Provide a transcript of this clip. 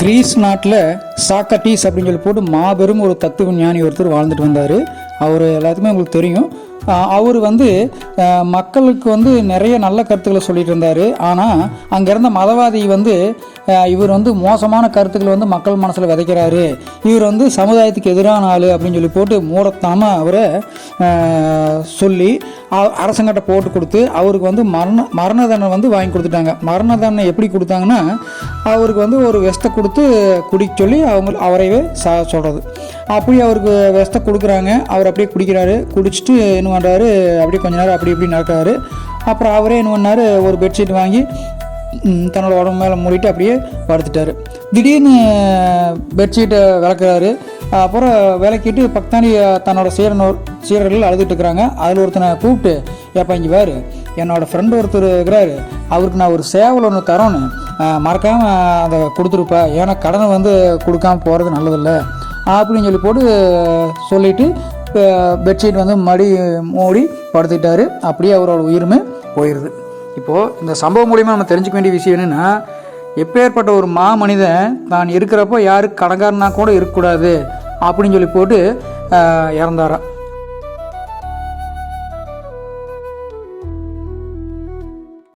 Greece நாட்டில் சாக்கட்டீஸ் அப்படின்னு சொல்லி போட்டு மாபெரும் ஒரு தத்துவ ஞானி ஒருத்தர் வாழ்ந்துட்டு வந்தார். அவர் எல்லாத்துக்குமே உங்களுக்கு தெரியும். அவர் வந்து மக்களுக்கு வந்து நிறைய நல்ல கருத்துக்களை சொல்லிட்டு இருந்தார். ஆனால் அங்கே இருந்த மதவாதி வந்து இவர் வந்து மோசமான கருத்துக்களை வந்து மக்கள் மனசில் விதைக்கிறாரு. இவர் வந்து சமுதாயத்துக்கு எதிரான ஆள் அப்படின்னு சொல்லி போட்டு மூடத்தாமல் அவரை சொல்லி அரசங்கிட்ட போட்டு கொடுத்து அவருக்கு வந்து மரண மரண தண்டனை வந்து வாங்கி கொடுத்துட்டாங்க. மரண தண்டனை எப்படி கொடுத்தாங்கன்னா அவருக்கு வந்து ஒரு வெஸ்ட்டை கொடுத்து குடிக்க சொல்லி அவங்க அவரையவே சா சொல்கிறது அப்படி அவருக்கு வெஸ்ட்டை கொடுக்குறாங்க. அவர் அப்படியே குடிக்கிறாரு. குடிச்சிட்டு என்ன பண்ணுறாரு அப்படியே கொஞ்ச நேரம் அப்படி இப்படி நடக்கிறாரு. அப்புறம் அவரே என்ன பண்ணார்? ஒரு பெட்ஷீட் வாங்கி தன்னோட உடம்பு மேலே மூடிட்டு அப்படியே படுத்துட்டார். திடீர்னு பெட்ஷீட்டை விளக்குறாரு. அப்புறம் விளக்கிட்டு பக்தானி தன்னோட சீரனோர் சீரர்கள் அழுதுட்டு இருக்கிறாங்க. அதில் ஒருத்தனை கூப்பிட்டு ஏப்பா இங்கே வேறு என்னோடய ஃப்ரெண்டு ஒருத்தர் இருக்கிறாரு. அவருக்கு நான் ஒரு சேவல் ஒன்று தரோன்னு. மறக்காமல் அதை கொடுத்துருப்பா. ஏன்னா கடனை வந்து கொடுக்காம போகிறது நல்லதில்ல. அப்படின்னு சொல்லி போட்டு சொல்லிவிட்டு பெட்ஷீட் வந்து மடி மூடி படுத்துக்கிட்டாரு. அப்படியே அவரோட உயிருமே போயிடுது இப்போது இந்த சம்பவம் மூலிமா நம்ம தெரிஞ்சுக்க வேண்டிய விஷயம் என்னென்னா எப்பேற்பட்ட ஒரு மா மனிதன் தான் இருக்கிறப்போ யாருக்கு கடங்காரனா கூட இருக்கக்கூடாது. அப்படின்னு சொல்லி போட்டு இறந்தாராம்.